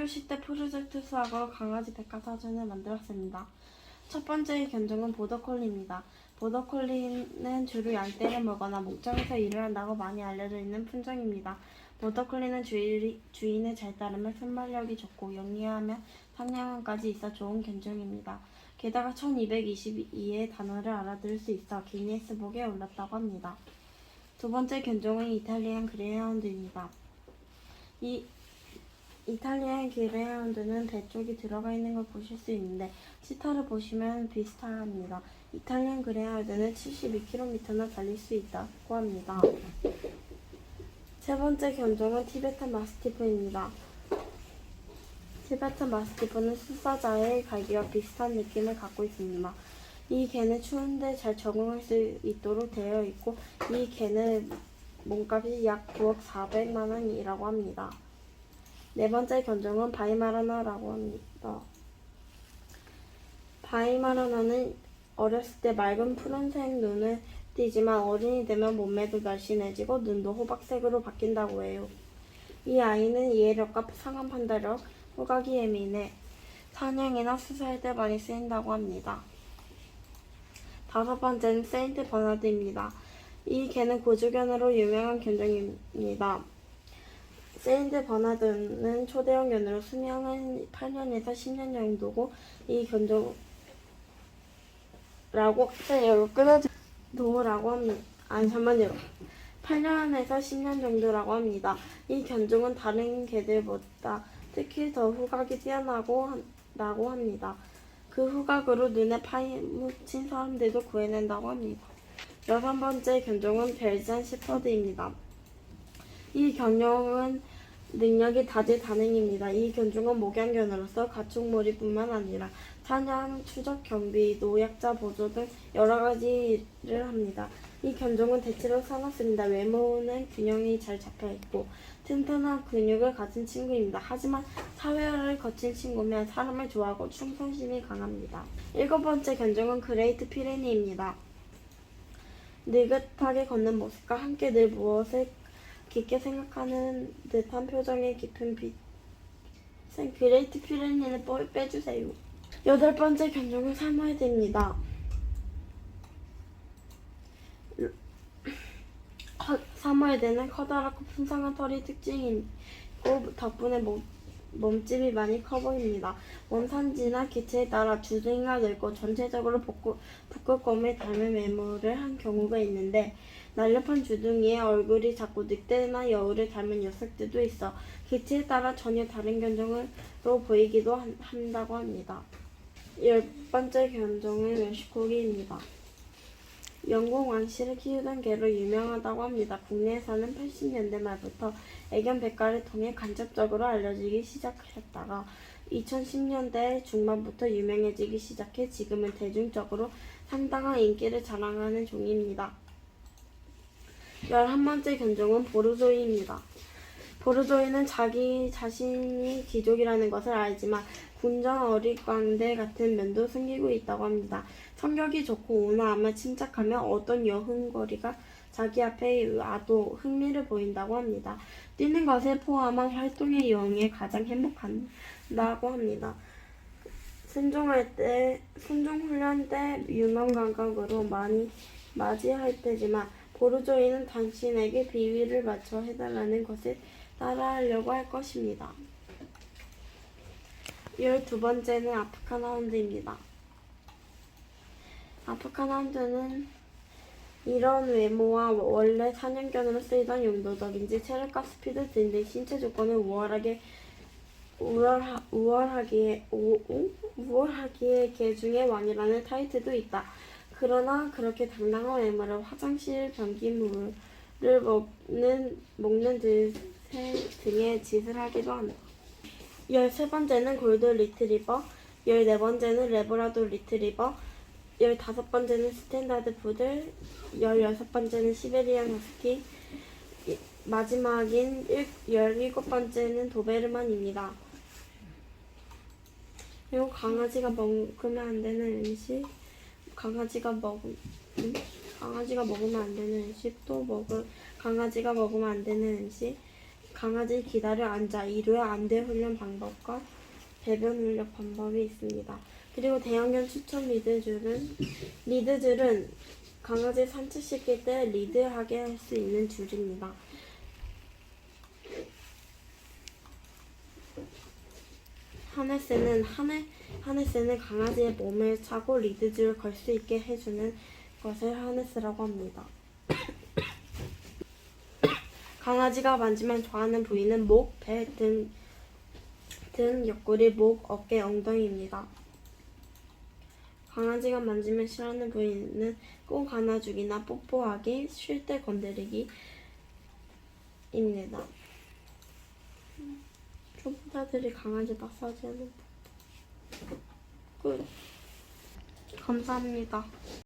한교시 때 프로젝트 수학으로 강아지 백과사전을 만들었습니다. 첫 번째 견종은 보더콜리입니다. 보더콜리는 주로 양떼를 먹거나 목장에서 일을 한다고 많이 알려져 있는 품종입니다. 보더콜리는 주인, 주인을 잘 따르면 순발력이 좋고 영리하며 상냥함까지 있어 좋은 견종입니다. 게다가 1222의 단어를 알아들을 수 있어 기니스북에 올랐다고 합니다. 두 번째 견종은 이탈리안 그레이하운드입니다. 이 이탈리안 그레이하운드는 배 쪽이 들어가 있는 걸 보실 수 있는데 시타를 보시면 비슷합니다. 이탈리안 그레이하운드는 72km나 달릴 수 있다고 합니다. 세 번째 견종은 티베탄 마스티프입니다. 티베탄 마스티프는 수사자의 갈기와 비슷한 느낌을 갖고 있습니다. 이 개는 추운데 잘 적응할 수 있도록 되어 있고 이 개는 몸값이 약 9억 4백만 원이라고 합니다. 네 번째 견종은 바이마라나라고 합니다. 바이마라나는 어렸을 때 맑은 푸른색 눈을 띠지만 어른이 되면 몸매도 날씬해지고 눈도 호박색으로 바뀐다고 해요. 이 아이는 이해력과 상한 판단력, 후각이 예민해 사냥이나 수사할 때 많이 쓰인다고 합니다. 다섯 번째는 세인트 버나드입니다. 이 개는 고주견으로 유명한 견종입니다. 세인트 버나드는 초대형 견으로 수명은 8년에서 10년 정도고 이 견종라고 해요. 끊어지 도라고 합니다. 아니 잠만요. 8년에서 10년 정도라고 합니다. 이 견종은 다른 개들보다 특히 더 후각이 뛰어나고 한다고 합니다. 그 후각으로 눈에 파묻힌 사람들도 구해낸다고 합니다. 여섯 번째 견종은 벨지안 시퍼드입니다. 이 견종은 능력이 다재다능입니다. 이 견종은 목양견으로서 가축몰이뿐만 아니라 사냥, 추적, 경비, 노약자 보조 등 여러 가지 일을 합니다. 이 견종은 대체로 사납습니다. 외모는 균형이 잘 잡혀 있고 튼튼한 근육을 가진 친구입니다. 하지만 사회화를 거친 친구면 사람을 좋아하고 충성심이 강합니다. 일곱 번째 견종은 그레이트 피레니입니다. 느긋하게 걷는 모습과 함께 늘 무엇을 깊게 생각하는 듯한 표정의 깊은 빛. 생 그레이트 피레니는 뻘 빼주세요. 여덟 번째 견종은 사모예드입니다. 사모예드는 커다랗고 풍성한 털이 특징이고 덕분에 몸, 몸집이 많이 커 보입니다. 원산지나 기체에 따라 주둥이가 넓고 전체적으로 북극곰을 닮은 외모를 한 경우가 있는데 날렵한 주둥이에 얼굴이 작고 늑대나 여우를 닮은 녀석들도 있어 기체에 따라 전혀 다른 견종으로 보이기도 한- 한다고 합니다. 열 번째 견종은 멸시코기입니다. 영국 왕실을 키우던 개로 유명하다고 합니다. 국내에서는 80년대 말부터 애견 백과를 통해 간접적으로 알려지기 시작했다가 2010년대 중반부터 유명해지기 시작해 지금은 대중적으로 상당한 인기를 자랑하는 종입니다. 11번째 견종은 보르조이입니다. 보르조이는 자기 자신이 귀족이라는 것을 알지만 군정 어리광대 같은 면도 숨기고 있다고 합니다. 성격이 좋고 온화하며 침착하며 어떤 여흥거리가 자기 앞에 와도 흥미를 보인다고 합니다. 뛰는 것을 포함한 활동의 여흥에 가장 행복한다고 합니다. 순종할 때, 순종 훈련 때 유명 감각으로 많이 맞이할 때지만 보르조이는 당신에게 비위를 맞춰 해달라는 것을 따라하려고 할 것입니다. 열두 번째는 아프칸 하운드입니다. 아프칸 하운드는 이런 외모와 원래 사냥견으로 쓰이던 용도적인지 체력과 스피드 등 등 신체 조건을 우월하게 우월하, 우월하기에 우, 우? 우월하기에 개 중의 왕이라는 타이틀도 있다. 그러나 그렇게 당당한 외모를 화장실 변기물을 먹는 먹는 듯 등의 짓을 하기도 한다. 열세 번째는 골드 리트리버, 열네 번째는 레브라도 리트리버, 열다섯 번째는 스탠다드 푸들, 열여섯 번째는 시베리안 허스키, 이- 마지막인 일- 열일곱 번째는 도베르만입니다. 그리고 강아지가 먹으면 안 되는 음식, 강아지가 먹음, 음? 강아지가 먹으면 안 되는 음식, 또 먹을 강아지가 먹으면 안 되는 음식, 강아지 기다려 앉아 이루어 안대 훈련 방법과 배변 훈련 방법이 있습니다. 그리고 대형견 추천 리드줄은 리드줄은 강아지 산책 시킬 때 리드하게 할 수 있는 줄입니다. 하네스는 하네 하네스는 강아지의 몸을 차고 리드줄을 걸 수 있게 해주는 것을 하네스라고 합니다. 강아지가 만지면 좋아하는 부위는 목, 배, 등, 등, 옆구리, 목, 어깨, 엉덩이입니다. 강아지가 만지면 싫어하는 부위는 꼭 안아주기나 뽀뽀하기, 쉴 때 건드리기입니다. 초보자들이 강아지 마사지 하는 법. 끝. 감사합니다.